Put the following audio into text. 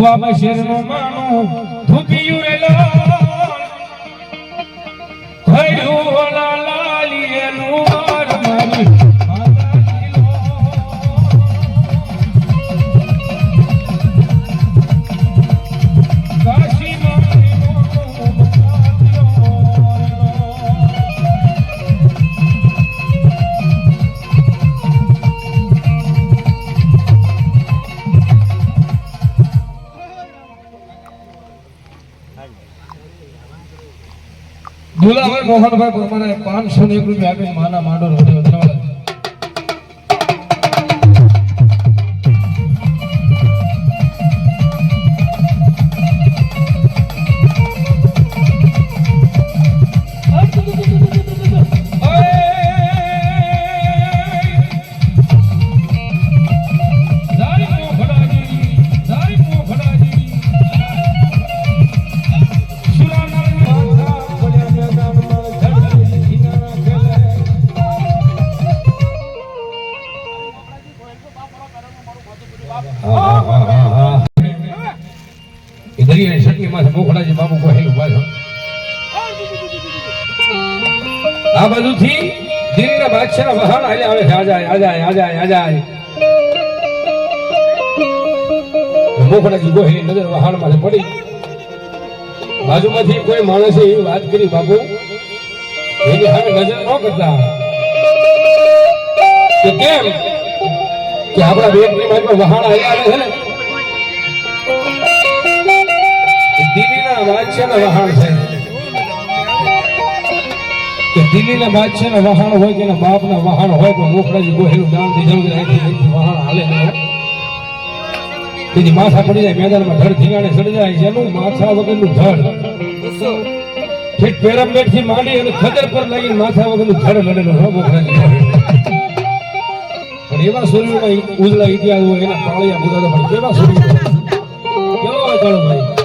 હવામાં શેરનું માનું ધૂપિયું રે લો ભર્યું ઓલા લાલી એનું મારી. દુલાભાઈ મોહનભાઈ પરમારે પાંચસો ને એક રૂપિયા આપીને માના માંડો રોડે માં મોખડાજી બાબુ કહેલું પાછો. આ બાજુથી દિલ્હીના બાદશાહ વહાણ આજે આવે છે આજાય આજાય આજાય આજાય મોખડાજી ગોહેલી નજર વહાણમાં પડી. બાજુમાંથી કોઈ માણસે એવી વાત કરી, બાપુ, એની હવે નજર ન કરતા. કેમ? કે આપણા બેટની માં વહાણ આવી આવે છે ને બાદશાહના વહાણ વહાણ હોય કે એના બાપના વહાણ હોય તો મોખડાજી ગોહેલું દાન દીધું માથા પડી જાય, મેદાનમાં ધડ ધીંગાણે સડી જાય, જેનું માથા વગરનું ધડ. ઠીક પેરામેડ માંડી અને ખદર પર લાગીને માથા પણ એવા સૂર્યોમાં ઉજળા ઇતિહાસ હોય, એના પાળિયા પણ હોય? ભાઈ